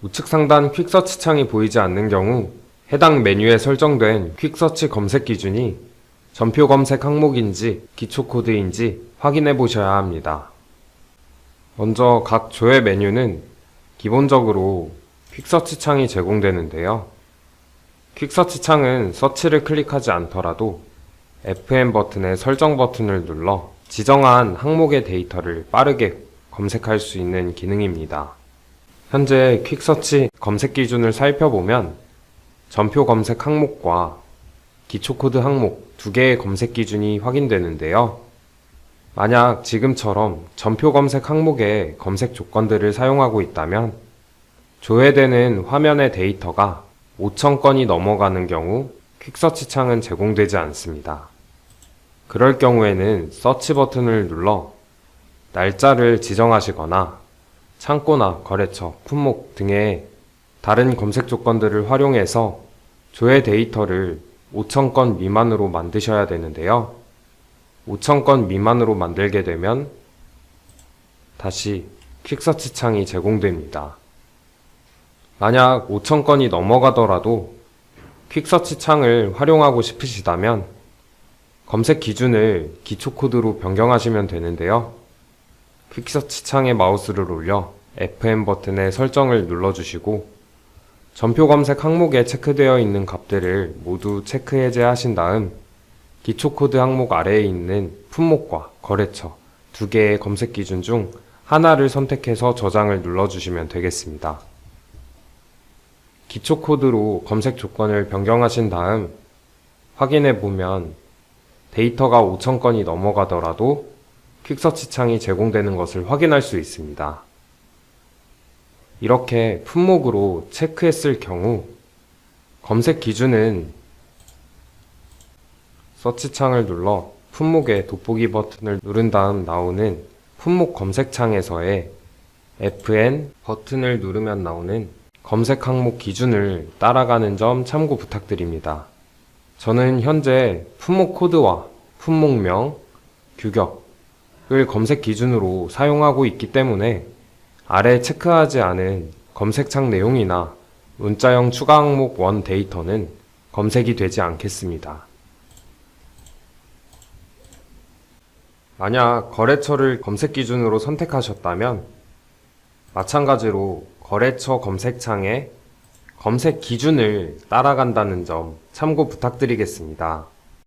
우측 상단 퀵서치 창이 보이지 않는 경우 해당 메뉴에 설정된 퀵서치 검색 기준이 전표 검색 항목인지 기초 코드인지 확인해 보셔야 합니다. 먼저 각 조회 메뉴는 기본적으로 퀵서치 창이 제공되는데요. 퀵서치 창은 서치를 클릭하지 않더라도 FM 버튼의 설정 버튼을 눌러 지정한 항목의 데이터를 빠르게 검색할 수 있는 기능입니다. 현재 퀵서치 검색 기준을 살펴보면 전표 검색 항목과 기초 코드 항목 두 개의 검색 기준이 확인되는데요. 만약 지금처럼 전표 검색 항목의 검색 조건들을 사용하고 있다면 조회되는 화면의 데이터가 5,000건이 넘어가는 경우 퀵서치 창은 제공되지 않습니다. 그럴 경우에는 서치 버튼을 눌러 날짜를 지정하시거나 창고나 거래처, 품목 등의 다른 검색 조건들을 활용해서 조회 데이터를 5,000건 미만으로 만드셔야 되는데요. 5,000건 미만으로 만들게 되면 다시 퀵서치 창이 제공됩니다. 만약 5,000건이 넘어가더라도 퀵서치 창을 활용하고 싶으시다면 검색 기준을 기초 코드로 변경하시면 되는데요. 퀵서치 창에 마우스를 올려 FM 버튼의 설정을 눌러주시고 전표 검색 항목에 체크되어 있는 값들을 모두 체크 해제하신 다음 기초 코드 항목 아래에 있는 품목과 거래처 두 개의 검색 기준 중 하나를 선택해서 저장을 눌러주시면 되겠습니다. 기초 코드로 검색 조건을 변경하신 다음 확인해 보면 데이터가 5,000건이 넘어가더라도 퀵서치 창이 제공되는 것을 확인할 수 있습니다. 이렇게 품목으로 체크했을 경우 검색 기준은 서치 창을 눌러 품목의 돋보기 버튼을 누른 다음 나오는 품목 검색 창에서의 FN 버튼을 누르면 나오는 검색 항목 기준을 따라가는 점 참고 부탁드립니다. 저는 현재 품목 코드와 품목명, 규격을 검색 기준으로 사용하고 있기 때문에 아래 체크하지 않은 검색창 내용이나 문자형 추가 항목 원 데이터는 검색이 되지 않겠습니다. 만약 거래처를 검색 기준으로 선택하셨다면 마찬가지로 거래처 검색창에 검색 기준을 따라간다는 점 참고 부탁드리겠습니다.